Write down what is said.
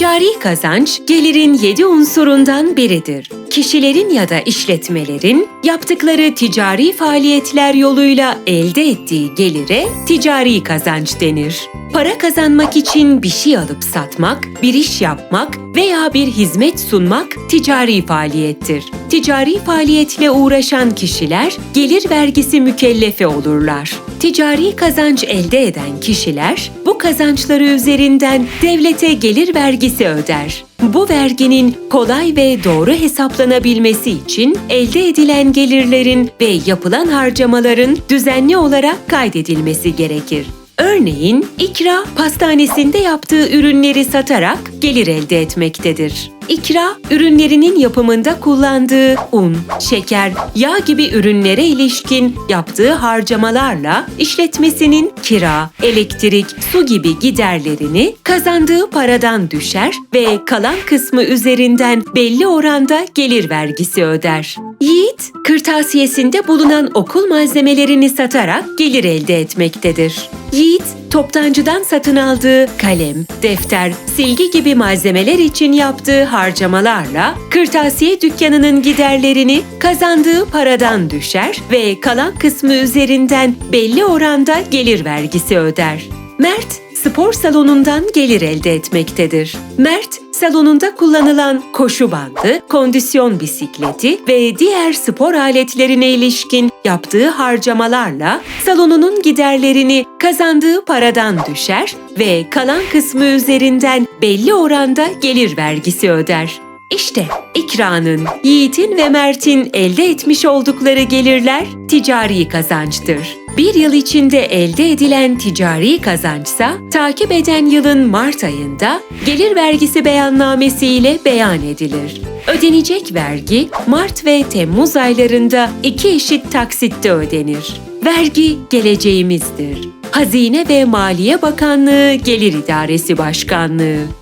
Ticari kazanç, gelirin yedi unsurundan biridir. Kişilerin ya da işletmelerin yaptıkları ticari faaliyetler yoluyla elde ettiği gelire ticari kazanç denir. Para kazanmak için bir şey alıp satmak, bir iş yapmak veya bir hizmet sunmak ticari faaliyettir. Ticari faaliyetle uğraşan kişiler gelir vergisi mükellefi olurlar. Ticari kazanç elde eden kişiler bu kazançları üzerinden devlete gelir vergisi öder. Bu verginin kolay ve doğru hesaplanabilmesi için elde edilen gelirlerin ve yapılan harcamaların düzenli olarak kaydedilmesi gerekir. Örneğin İkra pastanesinde yaptığı ürünleri satarak gelir elde etmektedir. İkra, ürünlerinin yapımında kullandığı un, şeker, yağ gibi ürünlere ilişkin yaptığı harcamalarla işletmesinin kira, elektrik, su gibi giderlerini kazandığı paradan düşer ve kalan kısmı üzerinden belli oranda gelir vergisi öder. Yiğit, kırtasiyesinde bulunan okul malzemelerini satarak gelir elde etmektedir. Yiğit, toptancıdan satın aldığı kalem, defter, silgi gibi malzemeler için yaptığı harcamalarla kırtasiye dükkanının giderlerini kazandığı paradan düşer ve kalan kısmı üzerinden belli oranda gelir vergisi öder. Mert, spor salonundan gelir elde etmektedir. Mert, salonunda kullanılan koşu bandı, kondisyon bisikleti ve diğer spor aletlerine ilişkin yaptığı harcamalarla salonunun giderlerini kazandığı paradan düşer ve kalan kısmı üzerinden belli oranda gelir vergisi öder. İşte İkra'nın, Yiğit'in ve Mert'in elde etmiş oldukları gelirler ticari kazançtır. Bir yıl içinde elde edilen ticari kazançsa takip eden yılın Mart ayında gelir vergisi beyannamesi ile beyan edilir. Ödenecek vergi Mart ve Temmuz aylarında iki eşit taksitte ödenir. Vergi geleceğimizdir. Hazine ve Maliye Bakanlığı Gelir İdaresi Başkanlığı